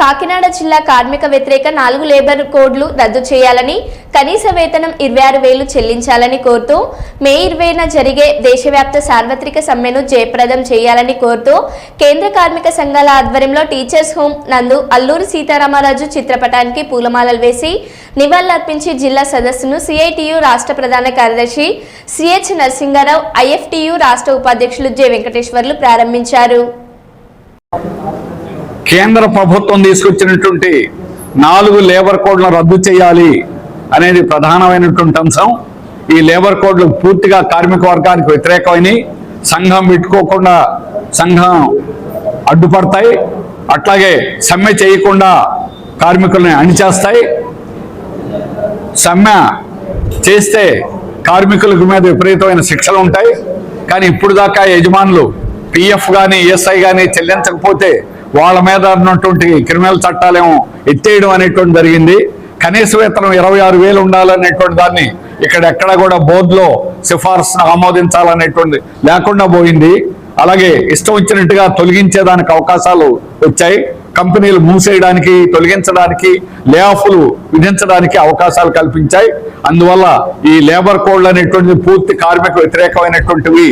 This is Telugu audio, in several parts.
కాకినాడ జిల్లా కార్మిక వ్యతిరేక నాలుగు లేబర్ కోడ్లు రద్దు చేయాలని కనీస వేతనం ఇరవై ఆరు వేలు చెల్లించాలని కోరుతూ మే ఇరవైన జరిగే దేశవ్యాప్త సార్వత్రిక సమ్మెను జయప్రదం చేయాలని కోరుతూ కేంద్ర కార్మిక సంఘాల ఆధ్వర్యంలో టీచర్స్ హోం నందు అల్లూరి సీతారామరాజు చిత్రపటానికి పూలమాలలు వేసి నివాళులర్పించి జిల్లా సదస్సును సిఐటియు రాష్ట్ర ప్రధాన కార్యదర్శి సిహెచ్ నరసింహారావు ఐఎఫ్టియు రాష్ట్ర ఉపాధ్యక్షులు జె వెంకటేశ్వర్లు ప్రారంభించారు. కేంద్ర ప్రభుత్వం తీసుకొచ్చినటువంటి నాలుగు లేబర్ కోడ్లను రద్దు చేయాలి అనేది ప్రధానమైనటువంటి అంశం. ఈ లేబర్ కోడ్లు పూర్తిగా కార్మిక వర్గానికి వ్యతిరేకమైనవి. సంఘం పెట్టుకోకుండా సంఘం అడ్డుపడతాయి. అట్లాగే సమ్మె చేయకుండా కార్మికుల్ని అణిచేస్తాయి. సమ్మె చేస్తే కార్మికులకు మీద విపరీతమైన శిక్షలు ఉంటాయి. కానీ ఇప్పుడు దాకా యజమానులు పిఎఫ్ కానీ ఈఎస్ఐ కానీ చెల్లించకపోతే వాళ్ళ మీద ఉన్నటువంటి క్రిమినల్ చట్టాలేమో ఎత్తేయడం అనేటువంటి జరిగింది. కనీస వేతనం ఇరవై ఆరు వేలు ఉండాలనేటువంటి దాన్ని ఇక్కడ ఎక్కడ కూడా బోర్డులో సిఫార్సును ఆమోదించాలనేటువంటి లేకుండా పోయింది. అలాగే ఇష్టం వచ్చినట్టుగా తొలగించేదానికి అవకాశాలు వచ్చాయి. కంపెనీలు మూసేయడానికి తొలగించడానికి లే ఆఫ్లు విధించడానికి అవకాశాలు కల్పించాయి. అందువల్ల ఈ లేబర్ కోడ్లు అనేటువంటిది పూర్తి కార్మిక వ్యతిరేకమైనటువంటివి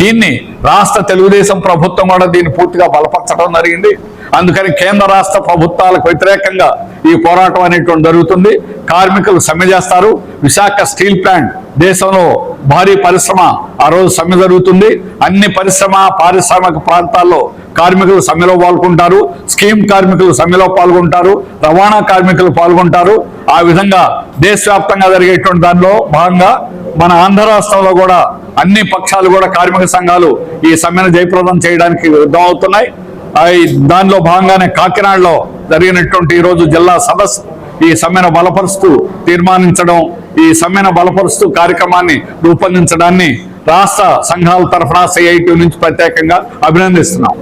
దీన్ని రాష్ట్ర తెలుగుదేశం ప్రభుత్వం కూడా దీన్ని పూర్తిగా బలపరచడం జరిగింది. అందుకని కేంద్ర రాష్ట్ర ప్రభుత్వాలకు వ్యతిరేకంగా ఈ పోరాటం అనేటువంటి జరుగుతుంది. కార్మికులు సమ్మె చేస్తారు. విశాఖ స్టీల్ ప్లాంట్ దేశంలో భారీ పరిశ్రమ ఆ రోజు సమ్మె జరుగుతుంది. అన్ని పరిశ్రమ పారిశ్రామిక ప్రాంతాల్లో కార్మికులు సమ్మెలో పాల్గొంటారు. స్కీమ్ కార్మికులు సమ్మెలో పాల్గొంటారు. రవాణా కార్మికులు పాల్గొంటారు. ఆ విధంగా దేశవ్యాప్తంగా జరిగేటువంటి దానిలో భాగంగా మన ఆంధ్ర రాష్ట్రంలో కూడా అన్ని పక్షాలు కూడా కార్మిక సంఘాలు ఈ సమ్మెను జయప్రదం చేయడానికి యుద్ధం అవుతున్నాయి. దానిలో భాగంగానే కాకినాడలో జరిగినటువంటి ఈరోజు రోజు జిల్లా సదస్సు ఈ సమ్మెను బలపరుస్తూ తీర్మానించడం ఈ సమ్మెను బలపరుస్తూ కార్యక్రమాన్ని రూపొందించడాన్ని రాష్ట్ర సంఘాల తరఫున సిఐటి నుంచి ప్రత్యేకంగా అభినందిస్తున్నాం.